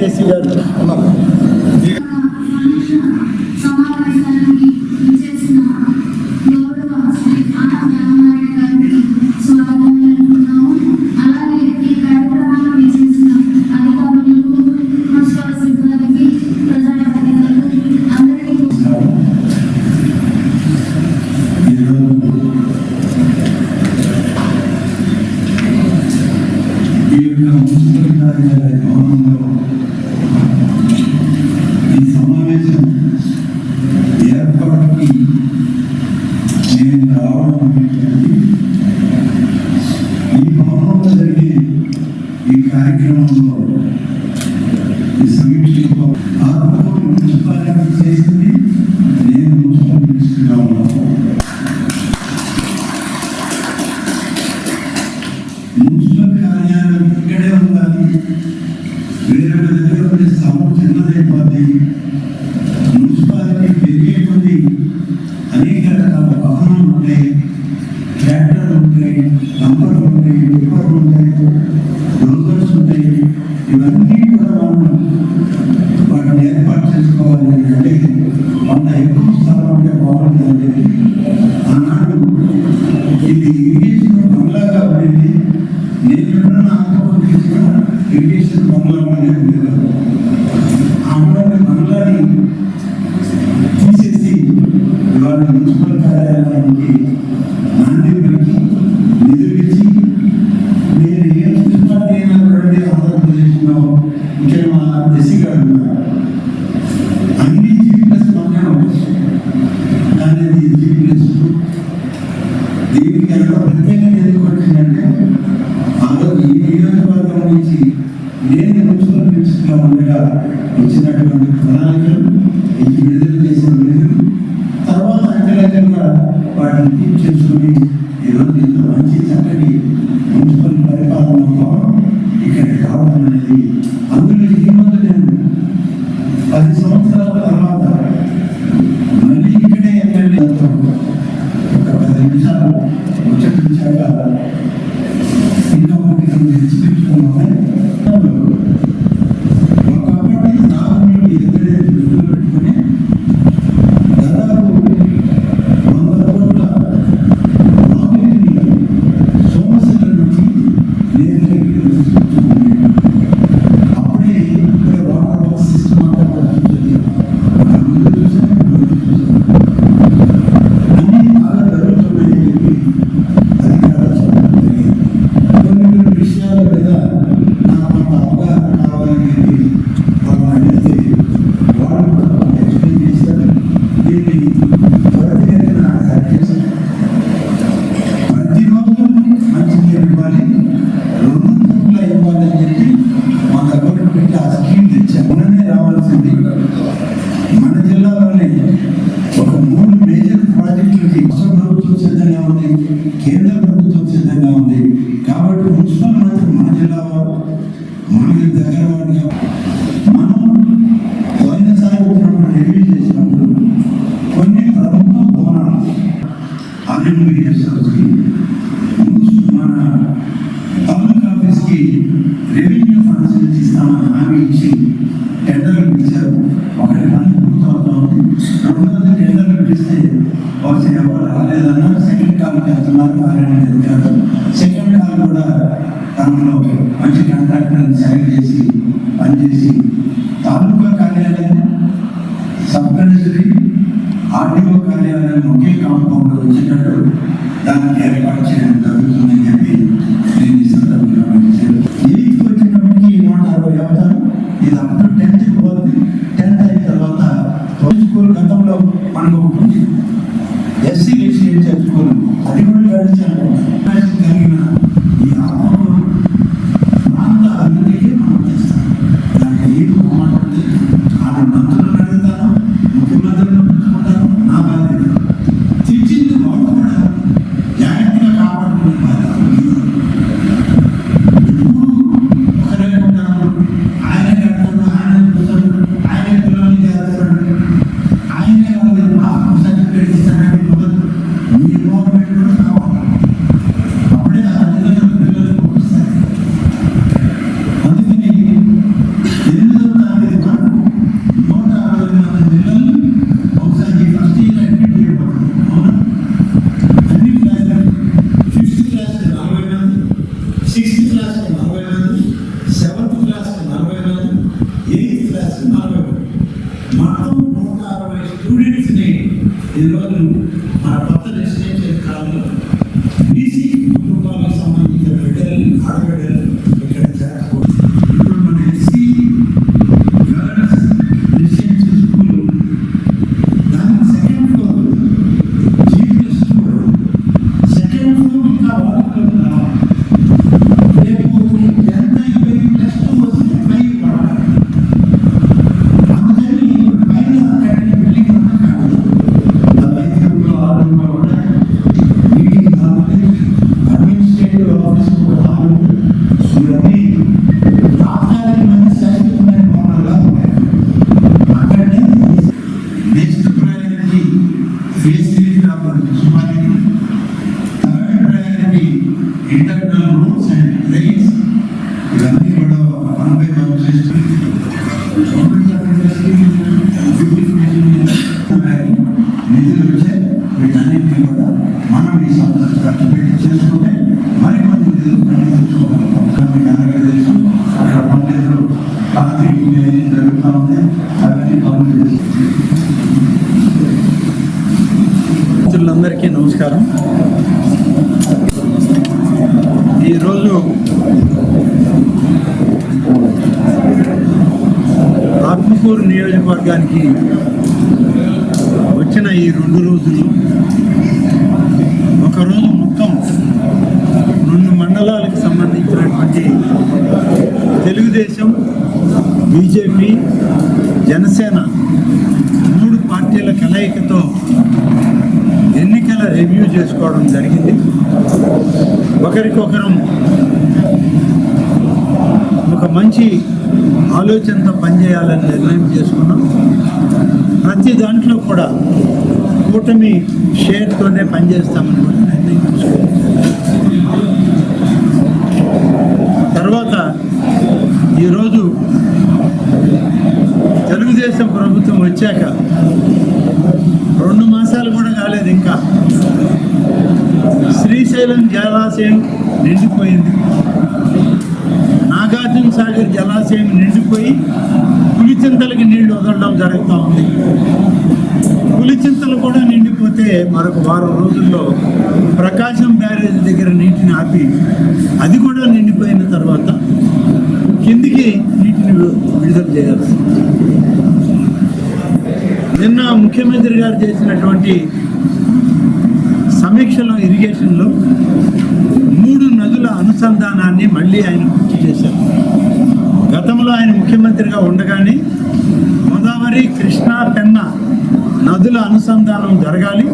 es. to me. మనం SC విషయం చేసుకున్నాం అది కూడా గడిచాను మిత్రులందరికీ నమస్కారం. ఈరోజు ఆత్మకూరు నియోజకవర్గానికి వచ్చిన ఈ రెండు రోజులు ఒకరోజు మొత్తం రెండు మండలాలకు సంబంధించినటువంటి తెలుగుదేశం బీజేపీ జనసేన మూడు పార్టీల కలయికతో ఎన్నికల రివ్యూ చేసుకోవడం జరిగింది. ఒకరికొకరం ఒక మంచి ఆలోచనతో పనిచేయాలని నిర్ణయం చేసుకున్నాం. ప్రతి దాంట్లో కూడా కూటమి షేర్తోనే పనిచేస్తామని కూడా నిర్ణయం తీసుకున్నాం తర్వాత ఈరోజు తెలుగుదేశం ప్రభుత్వం వచ్చాక రెండు మాసాలు కూడా కాలేదు ఇంకా. శ్రీశైలం జలాశయం నిండిపోయింది. నాగార్జున సాగర్ జలాశయం నిండిపోయి పులిచింతలకి నీళ్ళు వదలడం జరుగుతూ ఉంది. పులిచింతలు కూడా నిండిపోతే మరొక వారం రోజుల్లో ప్రకాశం బ్యారేజ్ దగ్గర నీటిని ఆపి అది కూడా నిండిపోయిన తర్వాత కిందికి నీటిని విడుదల చేయాల్సింది. నిన్న ముఖ్యమంత్రి గారు చేసినటువంటి సమీక్షలో ఇరిగేషన్లో మూడు నదుల అనుసంధానాన్ని మళ్ళీ ఆయన పూర్తి చేశారు. గతంలో ఆయన ముఖ్యమంత్రిగా ఉండగానే గోదావరి కృష్ణా పెన్న నదుల అనుసంధానం జరగాలి.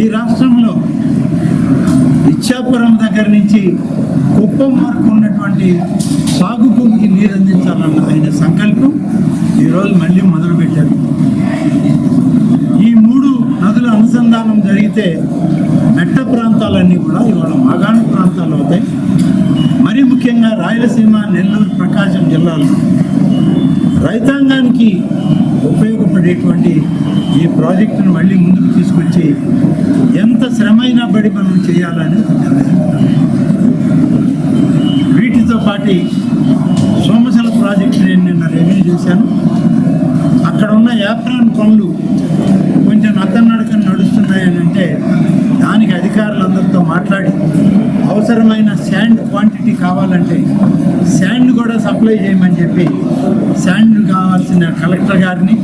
ఈ రాష్ట్రంలో ఇచ్చాపురం దగ్గర నుంచి కుప్పం వరకు ఉన్నటువంటి సాగు భూమికి నీరు అందించాలన్న ఆయన సంకల్పం ఈరోజు మళ్ళీ మొదలుపెట్టారు. నదుల అనుసంధానం జరిగితే మెట్ట ప్రాంతాలన్నీ కూడా ఇవాళ మాగాణ ప్రాంతాలు అవుతాయి. మరీ ముఖ్యంగా రాయలసీమ నెల్లూరు ప్రకాశం జిల్లాలో రైతాంగానికి ఉపయోగపడేటువంటి ఈ ప్రాజెక్టును మళ్ళీ ముందుకు తీసుకొచ్చి ఎంత శ్రమైనా పడి మనం చేయాలని వీటితో పాటు సోమశల ప్రాజెక్టు నేను నిన్న రివ్యూ చేశాను. అక్కడ ఉన్న యాప్రాన్ పనులు మాట్లాడి అవసరమైన శాండ్ క్వాంటిటీ కావాలంటే శాండ్ కూడా సప్లై చేయమని చెప్పి శాండ్ కావాల్సిన కలెక్టర్ గారిని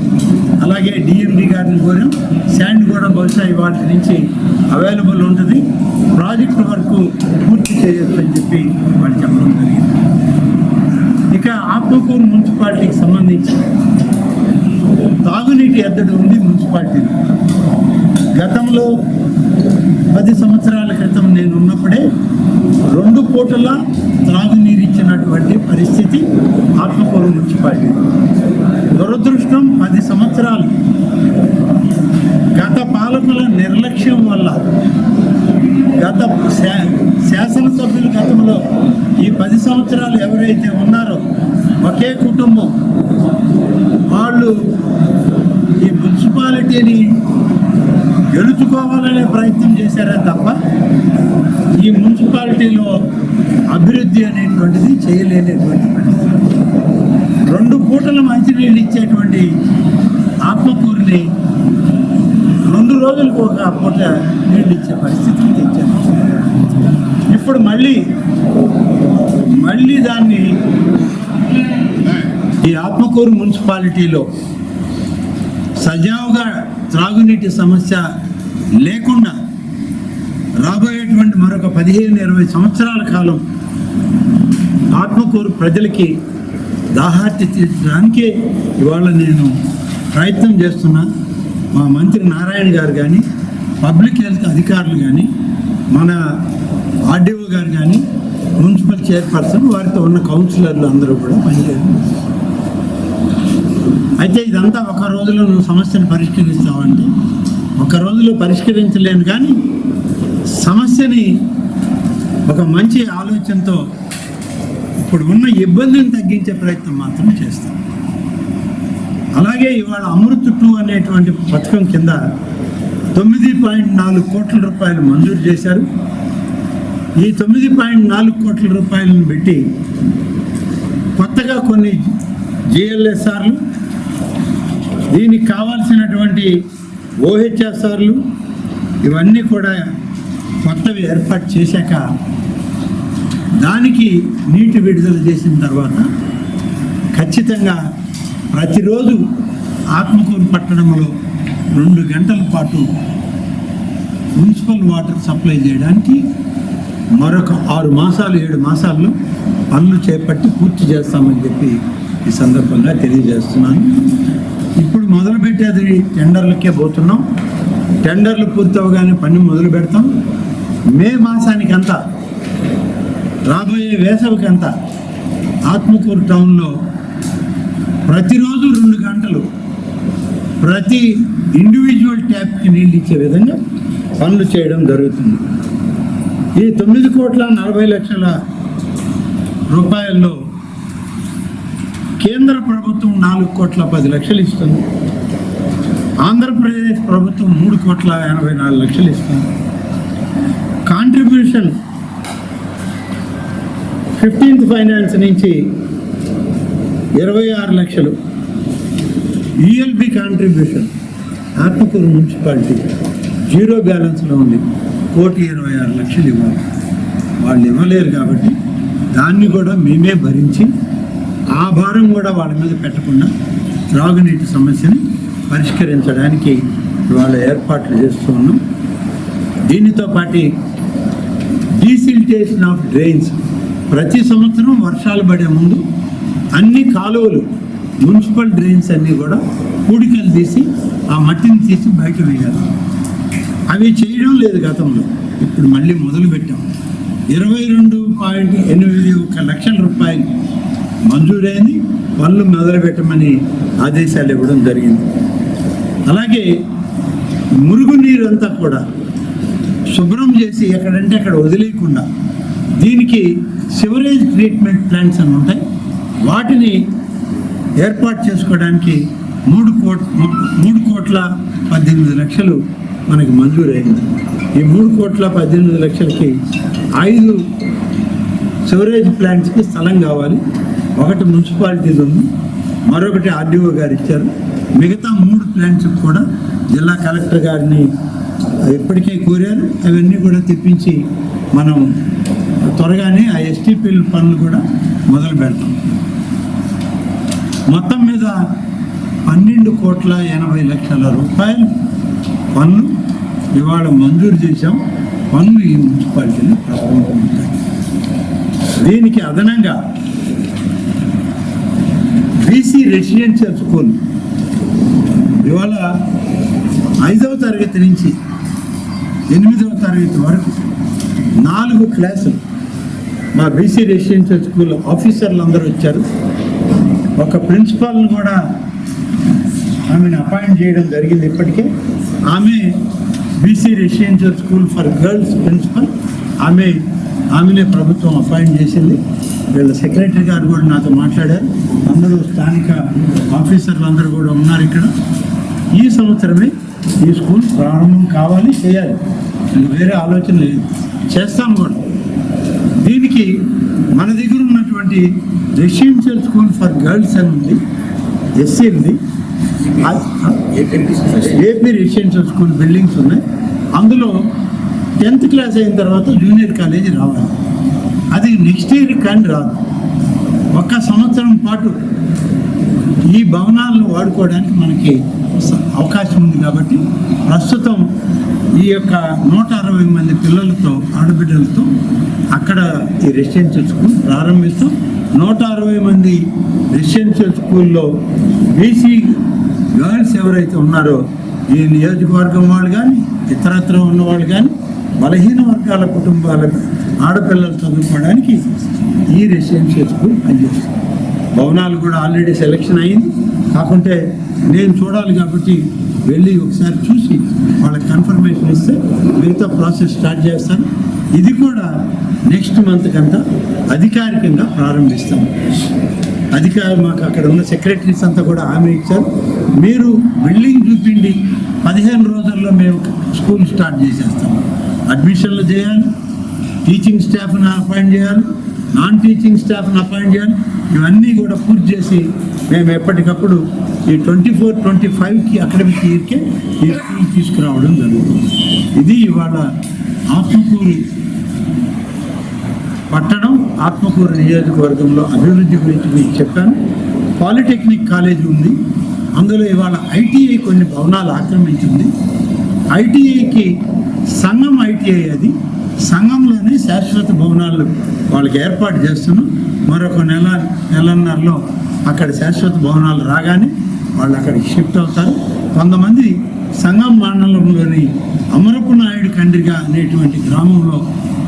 అలాగే డిఎండి గారిని కోరాం. శాండ్ కూడా బహుశా ఇవాటి నుంచి అవైలబుల్ ఉంటుంది. ప్రాజెక్ట్ వరకు పూర్తి చేయొచ్చు అని చెప్పి వాళ్ళు చెప్పడం జరిగింది. ఇక ఆత్మకూరు మున్సిపాలిటీకి సంబంధించి తాగునీటి ఎద్దడి ఉంది మున్సిపాలిటీ గతంలో పది సంవత్సరాల క్రితం నేను ఉన్నప్పుడే రెండు పూటల త్రాగునీరు ఇచ్చినటువంటి పరిస్థితి ఆత్మకూరు మున్సిపాలిటీ. దురదృష్టం పది సంవత్సరాలు. గత పాలకుల నిర్లక్ష్యం వల్ల గత శా- శాసనసభ్యులు గతంలో ఈ పది సంవత్సరాలు ఎవరైతే ఉన్నారో ఒకే కుటుంబం వాళ్ళు ఈ మున్సిపాలిటీని గెలుచుకోవాలనే ప్రయత్నం చేశారే తప్ప ఈ మున్సిపాలిటీలో అభివృద్ధి అనేటువంటిది చేయలేనటువంటి రెండు పూటల మంచినీళ్ళు ఇచ్చేటువంటి ఆత్మకూరిని రెండు రోజులకు ఒక పూట నీళ్ళు ఇచ్చే పరిస్థితిని తెచ్చారు. ఇప్పుడు మళ్ళీ మళ్ళీ దాన్ని ఈ ఆత్మకూరు మున్సిపాలిటీలో సజావుగా త్రాగునీటి సమస్య లేకుండా రాబోయేటువంటి మరొక పదిహేను ఇరవై సంవత్సరాల కాలం ఆత్మకూరు ప్రజలకి దాహార్తి తీర్చడానికి ఇవాళ నేను ప్రయత్నం చేస్తున్నా. మా మంత్రి నారాయణ గారు కానీ పబ్లిక్ హెల్త్ అధికారులు కానీ మన ఆర్డీఓ గారు కానీ మున్సిపల్ చైర్పర్సన్ వారితో ఉన్న కౌన్సిలర్లు అందరూ కూడా పనిచేయాలి. అయితే ఇదంతా ఒక రోజులో నువ్వు సమస్యను పరిష్కరిస్తావంటే ఒక రోజులో పరిష్కరించలేను కానీ సమస్యని ఒక మంచి ఆలోచనతో ఇప్పుడు ఉన్న ఇబ్బందిని తగ్గించే ప్రయత్నం మాత్రం చేస్తాం. అలాగే ఇవాళ అమృత్ టూ అనేటువంటి పథకం కింద తొమ్మిది పాయింట్ నాలుగు కోట్ల రూపాయలు మంజూరు చేశారు. ఈ తొమ్మిది పాయింట్ నాలుగు కోట్ల రూపాయలను పెట్టి కొత్తగా కొన్ని జిఎల్ఎస్ఆర్లు దీనికి కావాల్సినటువంటి ఓహెచ్ఎస్ఆర్లు ఇవన్నీ కూడా కొత్తవి ఏర్పాటు చేశాక దానికి నీటి విడుదల చేసిన తర్వాత ఖచ్చితంగా ప్రతిరోజు ఆత్మకూరు పట్టణంలో రెండు గంటల పాటు మున్సిపల్ వాటర్ సప్లై చేయడానికి మరొక ఆరు మాసాలు ఏడు మాసాల్లో పనులు చేపట్టి పూర్తి చేస్తామని చెప్పి ఈ సందర్భంగా తెలియజేస్తున్నాను. ఇప్పుడు మొదలు పెట్టేది టెండర్లకే పోతున్నాం. టెండర్లు పూర్తవగానే పని మొదలు పెడతాం. మే మాసానికంతా రాబోయే వేసవికంతా ఆత్మకూరు టౌన్లో ప్రతిరోజు రెండు గంటలు ప్రతి ఇండివిజువల్ ట్యాప్కి నీళ్ళు ఇచ్చే విధంగా పనులు చేయడం జరుగుతుంది. ఈ తొమ్మిది కోట్ల నలభై లక్షల రూపాయల్లో కేంద్ర ప్రభుత్వం నాలుగు కోట్ల పది లక్షలు ఇస్తుంది. ఆంధ్రప్రదేశ్ ప్రభుత్వం మూడు కోట్ల ఎనభై నాలుగు లక్షలు ఇస్తుంది. కాంట్రిబ్యూషన్ ఫిఫ్టీన్త్ ఫైనాన్స్ నుంచి ఇరవై ఆరు లక్షలు. ULB contribution Atmakur municipality zero బ్యాలెన్స్లో ఉంది. కోటి ఇరవై ఆరు లక్షలు ఇవ్వాలి. వాళ్ళు ఇవ్వలేరు కాబట్టి దాన్ని కూడా మేమే భరించి ఆ భారం కూడా వాళ్ళ మీద పెట్టకుండా త్రాగునీటి సమస్యని పరిష్కరించడానికి వాళ్ళ ఏర్పాట్లు చేస్తూ ఉన్నాం. దీనితో పాటు డీసిల్టేషన్ ఆఫ్ డ్రైన్స్. ప్రతి సంవత్సరం వర్షాలు పడే ముందు అన్ని కాలువలు మున్సిపల్ డ్రైన్స్ అన్నీ కూడా పూడికలు తీసి ఆ మట్టిని తీసి బయట వేయాలి. అవి చేయడం లేదు గతంలో. ఇప్పుడు మళ్ళీ మొదలు పెట్టాం ఇరవై రెండు పాయింట్ ఎనిమిది ఒక లక్షల రూపాయలు మంజూరైంది పనులు మొదలుపెట్టమని ఆదేశాలు ఇవ్వడం జరిగింది. అలాగే మురుగునీరు అంతా కూడా శుభ్రం చేసి ఎక్కడంటే అక్కడ వదిలేయకుండా దీనికి సివరేజ్ ట్రీట్మెంట్ ప్లాంట్స్ అని ఉంటాయి. వాటిని ఏర్పాటు చేసుకోవడానికి మూడు కోట్ మూడు కోట్ల పద్దెనిమిది లక్షలు మనకి మంజూరైంది. ఈ మూడు కోట్ల పద్దెనిమిది లక్షలకి ఐదు సివరేజ్ ప్లాంట్స్కి స్థలం కావాలి. ఒకటి మున్సిపాలిటీది ఉంది మరొకటి ఆర్డీఓ గారు ఇచ్చారు మిగతా మూడు ప్లాంట్స్ కూడా జిల్లా కలెక్టర్ గారిని ఇప్పటికే కోరారు. అవన్నీ కూడా తెప్పించి మనం త్వరగానే ఆ ఎస్టీపీల పనులు కూడా మొదలు పెడతాం. మొత్తం మీద పన్నెండు కోట్ల ఎనభై లక్షల రూపాయలు పన్ను ఇవాళ మంజూరు చేశాం. పన్ను ఈ మున్సిపాలిటీని ప్రారంభమవుతాయి దీనికి అదనంగా బీసీ రెసిడెన్షియల్ స్కూల్ ఇవాళ ఐదవ తరగతి నుంచి ఎనిమిదవ తరగతి వరకు నాలుగు క్లాసులు మా బీసీ రెసిడెన్షియల్ స్కూల్ ఆఫీసర్లు అందరూ వచ్చారు. ఒక ప్రిన్సిపాల్ని కూడా ఆమెను అపాయింట్ చేయడం జరిగింది ఇప్పటికే. ఆమె BC residential school for girls principal ఆమె ఆమెనే ప్రభుత్వం అపాయింట్ చేసింది. వీళ్ళ సెక్రటరీ గారు కూడా నాతో మాట్లాడారు. అందరూ స్థానిక ఆఫీసర్లు అందరూ కూడా ఉన్నారు ఇక్కడ. ఈ సంవత్సరమే ఈ స్కూల్ ప్రారంభం కావాలి చేయాలి. నేను వేరే ఆలోచన లేదు. చేస్తాం కూడా. దీనికి మన దగ్గర ఉన్నటువంటి రెసిడెన్షియల్ స్కూల్ ఫర్ గర్ల్స్ అని ఉంది. ఎస్సీ ఉంది. ఏపీ రెసిడెన్షియల్ స్కూల్ బిల్డింగ్స్ ఉన్నాయి. అందులో టెన్త్ క్లాస్ అయిన తర్వాత జూనియర్ కాలేజీ రావాలి. అది నెక్స్ట్ ఇయర్ కానీ రాదు. ఒక్క సంవత్సరం పాటు ఈ భవనాలను వాడుకోవడానికి మనకి అవకాశం ఉంది కాబట్టి ప్రస్తుతం ఈ యొక్క నూట అరవై మంది పిల్లలతో ఆడబిడ్డలతో అక్కడ ఈ రెసిడెన్షియల్ స్కూల్ ప్రారంభిస్తూ. నూట అరవై మంది రెసిడెన్షియల్ స్కూల్లో బీసీ గర్ల్స్ ఎవరైతే ఉన్నారో ఈ నియోజకవర్గం వాళ్ళు కానీ ఇతరత్ర ఉన్నవాళ్ళు కానీ బలహీన వర్గాల కుటుంబాలకు ఆడపిల్లలు చదువుకోవడానికి ఈ రెసిడెన్షియల్ స్కూల్ పనిచేస్తుంది. భవనాలు కూడా ఆల్రెడీ సెలెక్షన్ అయింది. కాకుంటే నేను చూడాలి కాబట్టి వెళ్ళి ఒకసారి చూసి వాళ్ళకి కన్ఫర్మేషన్ ఇస్తే మిగతా ప్రాసెస్ స్టార్ట్ చేస్తాను. ఇది కూడా నెక్స్ట్ మంత్ కంతా అధికారికంగా ప్రారంభిస్తాం అధికారి మాకు అక్కడ ఉన్న సెక్రటరీస్ అంతా కూడా హామీ ఇచ్చారు. మీరు బిల్డింగ్ చూపిండి పదిహేను రోజుల్లో మేము స్కూల్ స్టార్ట్ చేసేస్తాం అడ్మిషన్లు చేయాలి. టీచింగ్ స్టాఫ్ని అపాయింట్ చేయాలి నాన్ టీచింగ్ స్టాఫ్ని అపాయింట్ చేయాలి. ఇవన్నీ కూడా పూర్తి చేసి మేము ఎప్పటికప్పుడు ఈ ట్వంటీ ఫోర్ ట్వంటీ ఫైవ్కి అకాడమిక్ ఇయర్కే ఈ స్కూల్ తీసుకురావడం జరుగుతుంది. ఇది ఇవాళ ఆత్మకూరు పట్టణం ఆత్మకూరు నియోజకవర్గంలో అభివృద్ధి గురించి మీకు చెప్పాను. పాలిటెక్నిక్ కాలేజ్ ఉంది. అందులో ఇవాళ ఐటీఐ కొన్ని భవనాలు ఆక్రమించింది. ఐటీఐకి సంఘం ఐటీఐ అది. సంఘంలోనే శాశ్వత భవనాలు వాళ్ళకి ఏర్పాటు చేస్తున్నాం. మరొక నెల నెలన్నరలో అక్కడ శాశ్వత భవనాలు రాగానే వాళ్ళు అక్కడికి షిఫ్ట్ అవుతారు. కొంతమంది సంఘం మండలంలోని అమరపు నాయుడు కండ్రిగా అనేటువంటి గ్రామంలో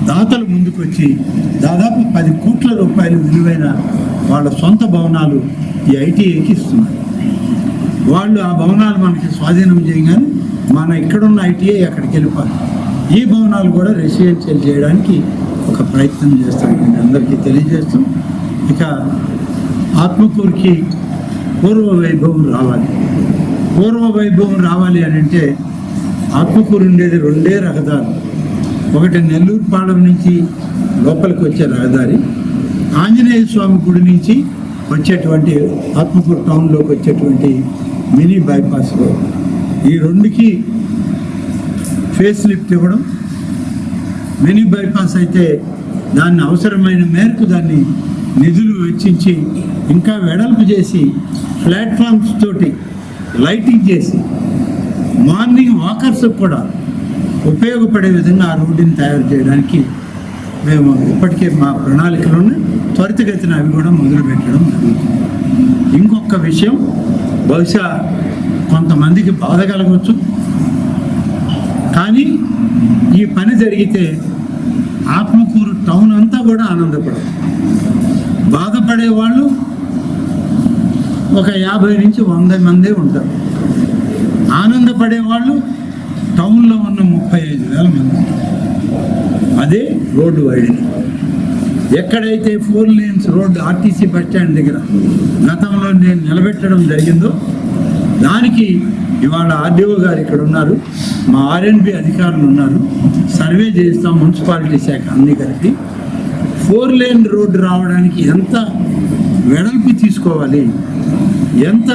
దాతలు ముందుకొచ్చి దాదాపు పది కోట్ల రూపాయలు విలువైన వాళ్ళ సొంత భవనాలు ఈ ఐటీఐకి ఇస్తున్నారు. వాళ్ళు ఆ భవనాలు మనకి స్వాధీనం చేయగానే మన ఇక్కడున్న ఐటీఐ అక్కడికి వెళ్ళిపోతారు ఈ భవనాలు కూడా రెసిడెన్షియల్ చేయడానికి ఒక ప్రయత్నం చేస్తాం అందరికీ తెలియజేస్తాం. ఇక ఆత్మకూరుకి పూర్వ వైభవం రావాలి. పూర్వ వైభవం రావాలి అని అంటే ఆత్మకూరు ఉండేది రెండే రహదారులు. ఒకటి నెల్లూరు పాలెం నుంచి లోపలికి వచ్చే రహదారి ఆంజనేయ స్వామి గుడి నుంచి వచ్చేటువంటి ఆత్మకూరు టౌన్లోకి వచ్చేటువంటి మినీ బైపాస్ రోడ్. ఈ రెండుకి ఫేస్ లిఫ్ట్ ఇవ్వడం మినీ బైపాస్ అయితే దాన్ని అవసరమైన మేరకు దాన్ని నిధులు వెచ్చించి ఇంకా వెడల్పు చేసి ప్లాట్ఫామ్స్ తోటి లైటింగ్ చేసి మార్నింగ్ వాకర్స్ కూడా ఉపయోగపడే విధంగా ఆ రోడ్డుని తయారు చేయడానికి మేము ఇప్పటికే మా ప్రణాళికలను త్వరితగతిన అవి కూడా మొదలు పెట్టడం జరుగుతుంది. ఇంకొక విషయం బహుశా కొంతమందికి బాధ కలగవచ్చు. కానీ ఈ పని జరిగితే ఆత్మకూరు టౌన్ అంతా కూడా ఆనందపడదు. బాధపడే వాళ్ళు ఒక యాభై నుంచి వంద మందే ఉంటారు. ఆనందపడే వాళ్ళు టౌన్లో ఉన్న ముప్పై ఐదు వేల మంది అదే రోడ్డు వైడింగ్ ఎక్కడైతే four lanes road RTC bus stand దగ్గర గతంలో నేను నిలబెట్టడం జరిగిందో దానికి ఇవాళ ఆర్డీఓ గారు ఇక్కడ ఉన్నారు. మా ఆర్ఎన్బి అధికారులు ఉన్నారు. సర్వే చేస్తాం మున్సిపాలిటీ శాఖ అన్ని కలిపి ఫోర్ లేన్ రోడ్డు రావడానికి ఎంత వెడల్పు తీసుకోవాలి? ఎంత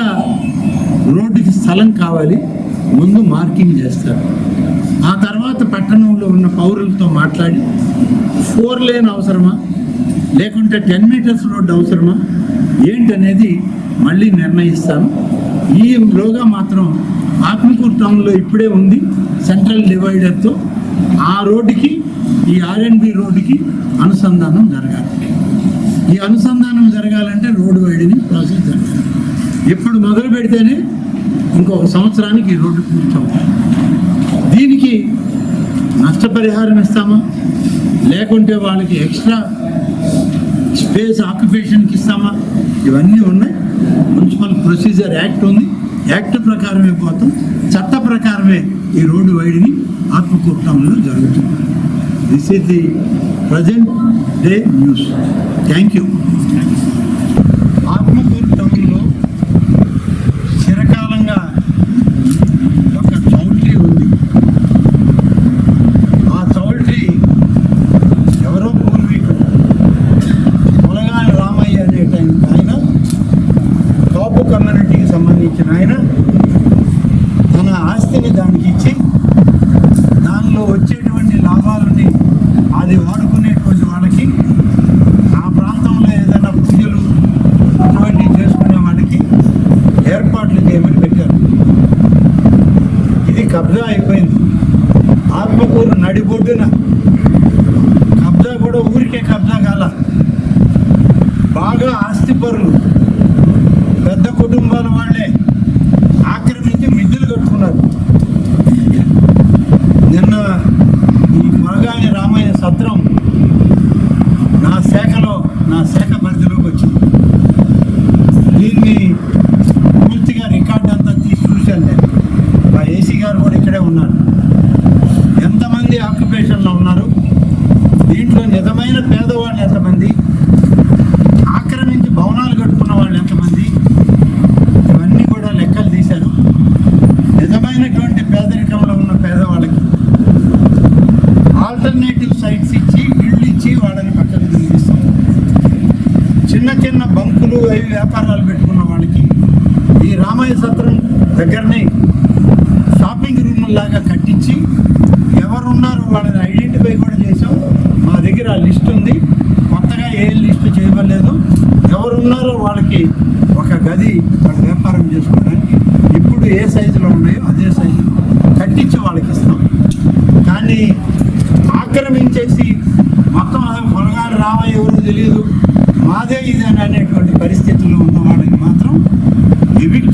రోడ్డుకి స్థలం కావాలి? ముందు మార్కింగ్ చేస్తారు. ఆ తర్వాత పట్టణంలో ఉన్న పౌరులతో మాట్లాడి ఫోర్ లేన్ అవసరమా? లేకుంటే టెన్ మీటర్స్ రోడ్డు అవసరమా? ఏంటనేది మళ్ళీ నిర్ణయిస్తాను. ఈ రోగా మాత్రం ఆత్మకూరు టౌన్లో ఇప్పుడే ఉంది సెంట్రల్ డివైడర్తో ఆ రోడ్డుకి ఈ ఆర్ఎన్బి రోడ్డుకి అనుసంధానం జరగాలి. ఈ అనుసంధానం జరగాలంటే రోడ్డు వైడిని ప్రాసెస్ జరగాలి. ఇప్పుడు మొదలు పెడితేనే ఇంకొక సంవత్సరానికి ఈ రోడ్డు పూర్తవుతుంది. దీనికి నష్టపరిహారం ఇస్తామా? లేకుంటే వాళ్ళకి ఎక్స్ట్రా స్పేస్ ఆక్యుపేషన్కి ఇస్తామా? ఇవన్నీ ఉన్నాయి. మున్సిపల్ ప్రొసీజర్ యాక్ట్ ఉంది. యాక్ట్ ప్రకారమే పోతాం. చట్ట ప్రకారమే ఈ రోడ్డు వైడిని ఆత్మకూరు టౌన్లో జరుగుతుంది. This is the present day news thank you Atmakur టౌన్లో చిరకాలంగా ఒక చౌల్ట్రీ ఉంది ఆ చౌల్ట్రీ ఎవరో పూర్వీకులు ములగాని రామయ్య అనే టైం ఆయన కాపు కమ్యూనిటీకి సంబంధించిన ఆయన కబ్జా అయిపోయింది ఆత్మకూరు నడిబొడ్డున కబ్జా కూడా ఊరికే కబ్జా కాల బాగా ఆస్తిపరులు పెద్ద కుటుంబాల వాళ్ళే ఆక్రమించి మిద్దులు కట్టుకున్నారు. నిన్న ఈ మరగాని రామయ్య సత్రం నా శాఖలో నా శాఖ పరిధిలోకి వచ్చింది దీన్ని పూర్తిగా రికార్డ్ అంతా తీసి చూశాను నేను మా ఏసీ గారు కూడా ఇక్కడే ఉన్నారు ఎంతమంది ఆక్యుపేషన్లో ఉన్నారు దీంట్లో నిజమైన పేదవాళ్ళు ఎంతమంది ఆక్రమించి భవనాలు కట్టుకున్న వాళ్ళు ఎంతమంది ఇవన్నీ కూడా లెక్కలు తీశారు నిజమైనటువంటి పేదరికంలో ఉన్న పేదవాళ్ళకి ఆల్టర్నేటివ్ సైట్స్ ఇచ్చి ఇళ్ళు ఇచ్చి వాళ్ళని పక్కన తిరిగిస్తాం చిన్న చిన్న బంకులు అవి వ్యాపారాలు పెట్టుకున్న వాళ్ళకి ఈ సత్రం దగ్గరనే షాపింగ్ రూమ్ లాగా కట్టించి ఎవరున్నారు వాళ్ళని ఐడెంటిఫై కూడా చేసాం మా దగ్గర ఆ లిస్ట్ ఉంది. కొత్తగా ఏ లిస్ట్ చేయబడలేదు. ఎవరున్నారో వాళ్ళకి ఒక గది వాళ్ళు వ్యాపారం చేసుకోవడానికి ఇప్పుడు ఏ సైజులో ఉన్నాయో అదే సైజు కట్టించి వాళ్ళకి ఇస్తాం. కానీ ఆక్రమించేసి మొత్తం పొలగాడు రావా ఎవరు తెలియదు మాదే ఇది అనేటువంటి పరిస్థితుల్లో ఉన్న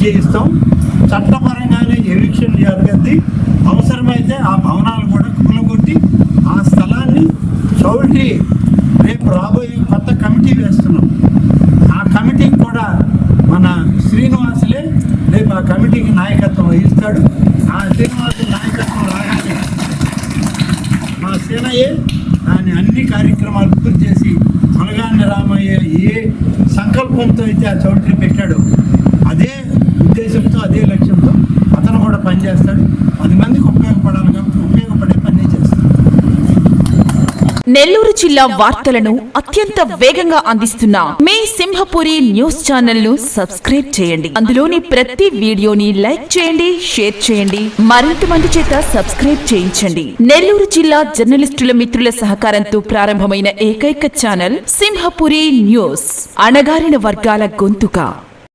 చేయిస్తాం. చట్టపరంగానే ఎవిక్షన్ జరగద్ది. అవసరమైతే ఆ భవనాలు కూడా కూలగొట్టి ఆ స్థలాన్ని చౌల్టీ రేపు రాబోయే కొత్త కమిటీ వేస్తున్నాం. ఆ కమిటీకి కూడా మన శ్రీనివాసులే రేపు ఆ కమిటీకి నాయకత్వం వహిస్తాడు. ఆ శ్రీనివాసు నాయకత్వం రాగానే మా సేనయ్యే దాని అన్ని కార్యక్రమాలు పూర్తి చేసి కొలగాని రామయ్య ఏ సంకల్పంతో అయితే ఆ చౌల్టీ పెట్టాడో అదే ఉద్దేశంతో అదే లక్ష్యంతో అతను కూడా పనిచేస్తాడు పది మందికి ఉపయోగపడాలి కాబట్టి ఉపయోగపడే పని చేస్తాడు. నెల్లూరు జిల్లా వార్తలను అత్యంత వేగంగా అందిస్తున్న మీ సింహపురి న్యూస్ ఛానల్ను సబ్స్క్రైబ్ చేయండి. అందులోని ప్రతి వీడియోని లైక్ చేయండి షేర్ చేయండి. మరింత మంది చేత సబ్స్క్రైబ్ చేయించండి. నెల్లూరు జిల్లా జర్నలిస్టుల మిత్రుల సహకారంతో ప్రారంభమైన ఏకైక ఛానల్ సింహపురి న్యూస్. అణగారిన వర్గాల గొంతుక.